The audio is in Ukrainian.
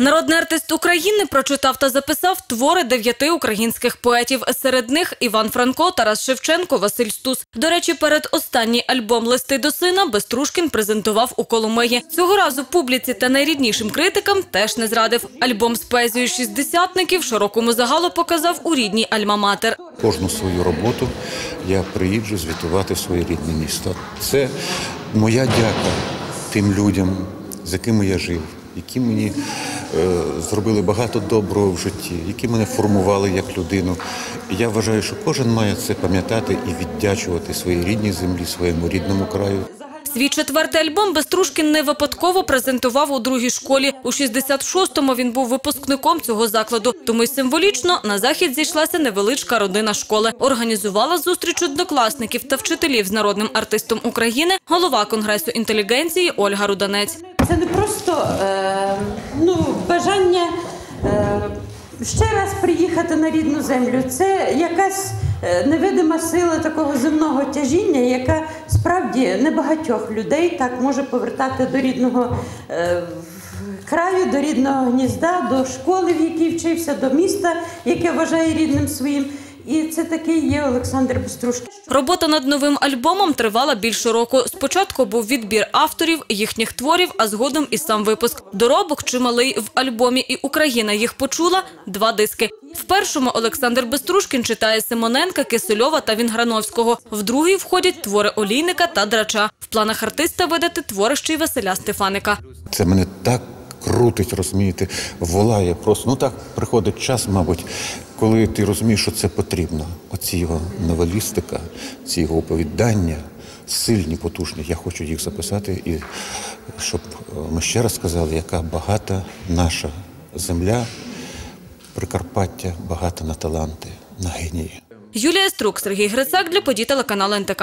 Народний артист України прочитав та записав твори дев'яти українських поетів. Серед них Іван Франко, Тарас Шевченко, Василь Стус. До речі, перед останній альбом Листи до сина Беструшкін презентував у Коломиї. Цього разу публіці та найріднішим критикам теж не зрадив. Альбом з поезією шістдесятників широкому загалу показав у рідній Альма-Матер. Кожну свою роботу я приїжджу звітувати в своє рідне місто. Це моя дяка тим людям, з якими я жив, які мені зробили багато доброго в житті, які мене формували як людину. Я вважаю, що кожен має це пам'ятати і віддячувати своїй рідній землі, своєму рідному краю. Свій четвертий альбом Беструшкін не випадково презентував у другій школі. У 66-му він був випускником цього закладу. Тому й символічно на захід зійшлася невеличка родина школи. Організувала зустріч однокласників та вчителів з народним артистом України голова Конгресу інтелігенції Ольга Руданець. Це не просто е, ну, бажання е, ще раз приїхати на рідну землю. Це якась е, невидима сила такого земного тяжіння, яка справді небагатьох людей так може повертати до рідного е, краю, до рідного гнізда, до школи, в якій вчився, до міста, яке вважає рідним своїм. І це такий є Олександр Беструшкін. Робота над новим альбомом тривала більше року. Спочатку був відбір авторів, їхніх творів, а згодом і сам випуск. Доробок чималий в альбомі, і Україна їх почула – два диски. В першому Олександр Беструшкін читає Симоненка, Кисельова та Вінграновського. В другий входять твори Олійника та Драча. В планах артиста видати твори ще й Василя Стефаника. Це мене так крутить, розумієте, волає просто. Ну так приходить час, мабуть, коли ти розумієш, що це потрібно. Оці його новелістика, ці його оповідання, сильні, потужні. Я хочу їх записати, і щоб е, ми ще раз сказали, яка багата наша земля, Прикарпаття, багата на таланти, на генії. Юлія Струк, Сергій Грицак для подій телеканалу НТК.